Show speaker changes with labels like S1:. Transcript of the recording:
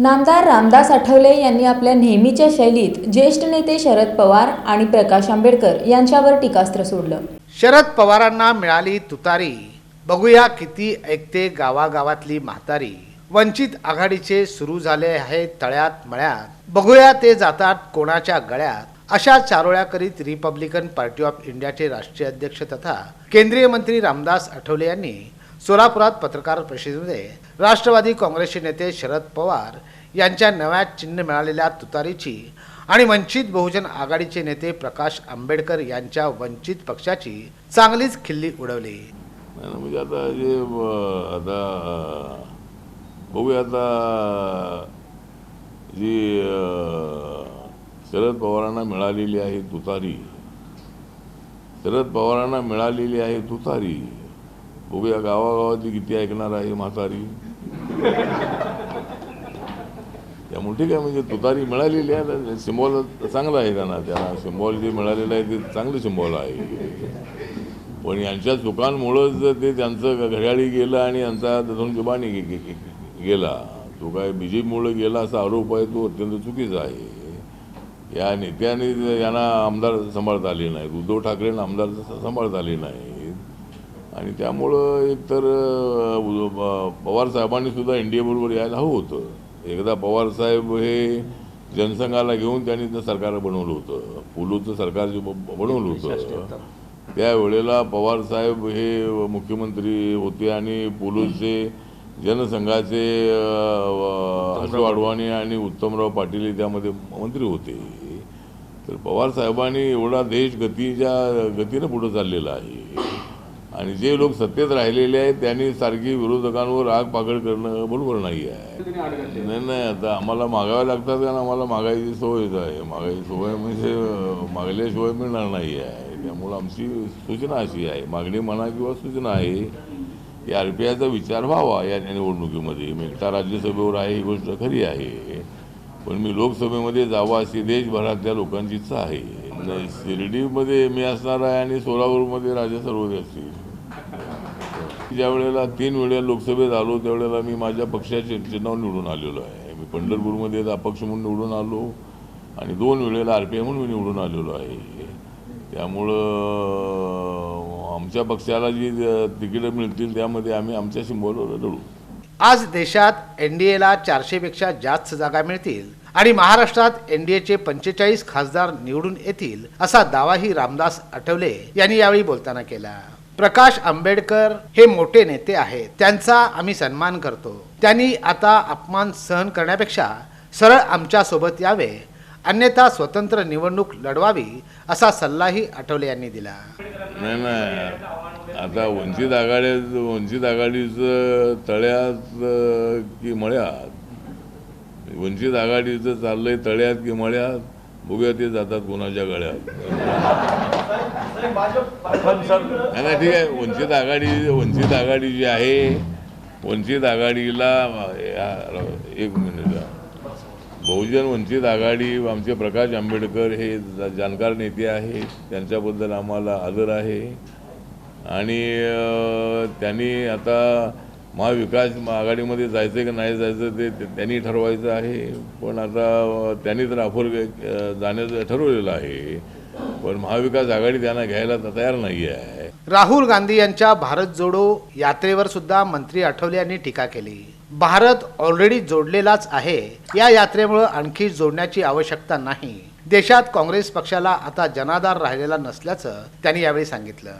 S1: नामदार रामदास आठवले यांनी आपल्या नेहमीच्या शैलीत ज्येष्ठ नेते शरद पवार आणि प्रकाश आंबेडकर यांच्यावर टीकास्त्र सोडलं.
S2: शरद पवारांना मिळाली तुतारी. बघूया किती ऐकते गावागावातली म्हातारी. वंचित आघाडीचे सुरू झाले आहे तळ्यात मळ्यात. बघूया ते जातात कोणाच्या गळ्यात. अशा चारोळ्या करीत रिपब्लिकन पार्टी ऑफ इंडियाचे राष्ट्रीय अध्यक्ष तथा केंद्रीय मंत्री रामदास आठवले यांनी सोलापुरात पत्रकार परिषदेमध्ये राष्ट्रवादी काँग्रेसचे नेते शरद पवार यांच्या नव्या चिन्ह मिळालेल्या तुतारीची आणि वंचित बहुजन आघाडीचे नेते प्रकाश आंबेडकर यांच्या वंचित पक्षाची चांगलीच खिल्ली उडवली.
S3: म्हणजे आता जे आता बघूया आता जी शरद पवारांना मिळालेली आहे तुतारी शरद पवारांना मिळालेली आहे तुतारी बघूया गावागावातली किती ऐकणार आहे म्हातारी? त्यामुळे ठीक आहे म्हणजे तुतारी मिळालेली आहे सिम्बॉल चांगला आहे त्यांना त्याला सिम्बॉल जे मिळालेलं आहे ते चांगलं सिम्बॉल आहे. पण यांच्या चुकांमुळंच ते त्यांचं घड्याळी गेलं आणि यांचा धनुष्यबाणी जुबानी गेला तो काय बीजेपीमुळं गेला असा आरोप आहे तो अत्यंत चुकीचा आहे. या नेत्याने यांना आमदार सांभाळता आले नाहीत उद्धव ठाकरेंना आमदार सांभाळता आले नाही. आणि त्यामुळं एकतर अं, उद्धव- पवार साहेबांनी सुद्धा इंडियाबरोबर यायला हवं होतं. एकदा पवार साहेब हे जनसंघाला घेऊन त्यांनी ते सरकार बनवलं होतं. पुलूचं सरकार जे बनवलं होतं. त्यावेळेला पवार साहेब हे मुख्यमंत्री होते आणि पोलूचे जनसंघाचे अशोक अडवाणी आणि उत्तमराव पाटील हे त्यामध्ये मंत्री होते. तर पवार साहेबांनी एवढा देश गतीच्या गतीनं पुढे चाललेला आहे. आणि जे लोक सत्तेत राहिलेले आहेत त्यांनी सारखी विरोधकांवर आग पाकड करणं बरोबर नाही आहे. नाही नाही आता आम्हाला मागाव्या लागतात कारण आम्हाला मागायची सोयच आहे मागायची सवय म्हणजे मागल्याशिवाय मिळणार नाही आहे. त्यामुळं आमची सूचना अशी आहे. मागणी म्हणा किंवा सूचना आहे की आर पी आयचा विचार व्हावा या निवडणुकीमध्ये. मी एकटा राज्यसभेवर आहे ही गोष्ट खरी आहे. पण मी लोकसभेमध्ये जावं अशी देशभरातल्या लोकांची इच्छा आहे. नाही, शिर्डीमध्ये मी असणार आहे आणि सोलापूरमध्ये राजा सर्वोदय असतील. ज्या वेळेला तीन वेळेला लोकसभेत आलो त्यावेळेला मी माझ्या पक्षाचे चिन्हावर निवडून आलेलो आहे. मी पंढरपूरमध्ये अपक्ष म्हणून निवडून आलो आणि दोन वेळेला आर पी आय म्हणून मी निवडून आलेलो आहे. त्यामुळं आमच्या पक्षाला जी तिकीटं मिळतील त्यामध्ये आम्ही आमच्या सिंबॉलवर लढू.
S2: आज देशात एन डी एला चारशेपेक्षा जास्त जागा मिळतील आणि महाराष्ट्रात एनडीएचे पंचेचाळीस खासदार निवडून येतील असा दावाही रामदास आठवले यांनी यावेळी बोलताना केला. प्रकाश आंबेडकर हे मोठे नेते आहेत. त्यांचा आम्ही सन्मान करतो. त्यांनी आता अपमान सहन करण्यापेक्षा सरळ आमच्यासोबत यावे अन्यथा स्वतंत्र निवडणूक लढवावी असा सल्लाही आठवले यांनी दिला.
S3: आता वंचित आघाडी वंचित आघाडीचं तळ्यात की मळ्यात? वंचित आघाडीचं चाललंय तळ्यात की मळ्यात? बघूया ते जातात कोणाच्या गळ्यात. नाही ठीक आहे. वंचित आघाडी वंचित आघाडी जी आहे वंचित आघाडीला एक मिनिट बहुजन वंचित आघाडी आमचे प्रकाश आंबेडकर हे जा- जाणकार नेते आहेत. त्यांच्याबद्दल आम्हाला आदर आहे. आणि त्यांनी आता महाविकास आघाडीमध्ये जायचं की नाही जायचं ते त्यांनी ठरवायचं आहे. पण आता त्यांनी तर ऑफर जाण्याचं ठरवलेलं आहे. पण महाविकास आघाडी त्यांना घ्यायला तयार नाही आहे.
S2: राहुल गांधी यांच्या भारत जोडो यात्रेवर सुद्धा मंत्री आठवले यांनी टीका केली. भारत ऑलरेडी जोडलेलाच आहे. या यात्रेमुळे आणखी जोडण्याची आवश्यकता नाही. देशात काँग्रेस पक्षाला आता जनाधार राहिलेला नसल्याचं त्यांनी यावेळी सांगितलं.